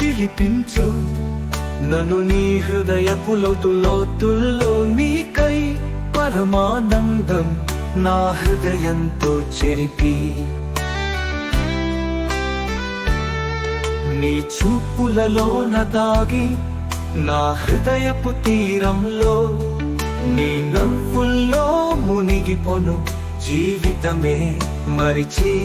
పిలిపించు. నన్ను నీ హృదయపు లోతుల్లో నీకై పరమానందం నా హృదయంతో చెరిపి. నీ చూపులలో దాగి నా హృదయపు తీరంలో నీ నవ్వుల్లో మునిగిపోను జీవితమే మరిచి.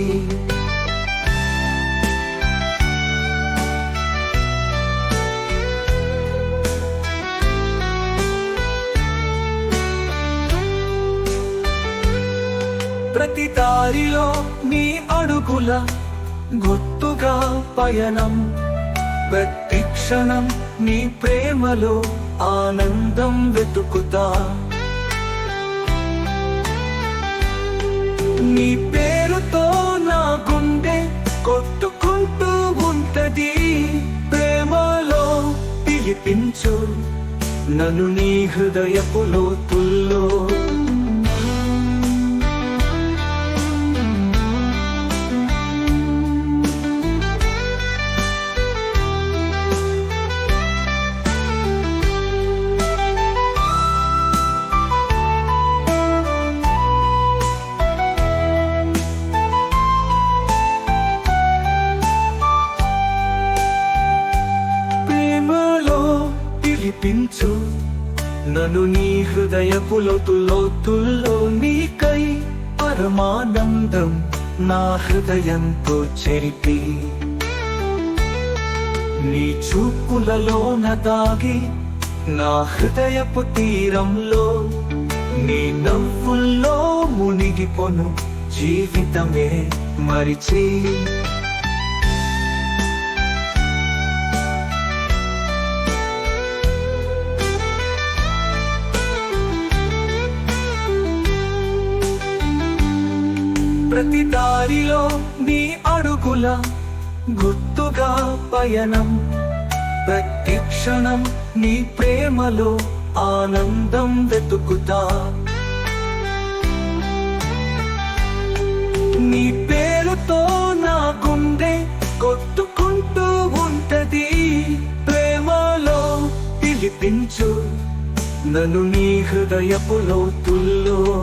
ప్రతి దారిలో నీ అడుగుల గుర్తుగా పయనం. ప్రతి క్షణం నీ ప్రేమలో ఆనందం వెతుకుతా. నీ పేరుతో నా గుండె కొట్టుకుంటూ ఉంటది. ప్రేమలో పిలిపించు నన్ను నీ హృదయపు లోతుల్లో. నడిపించు నన్ను నీ హృదయపు లోతుల్లో నీకై పరమానందం నా హృదయంతో చెరిపి. నీ చూపులలో దాగి నా హృదయపు తీరంలో నీ నవ్వుల్లో మునిగిపోను జీవితమే మరిచి. ప్రతి దారిలో నీ అడుగుల గుర్తుగా పయనం. ప్రతి క్షణం నీ ప్రేమలో ఆనందం వెతుకుతా. నీ పేరుతో నా గుండె కొట్టుకుంటూ ఉంటది. ప్రేమలో పిలిపించు. నన్ను నీ హృదయపు లోతుల్లో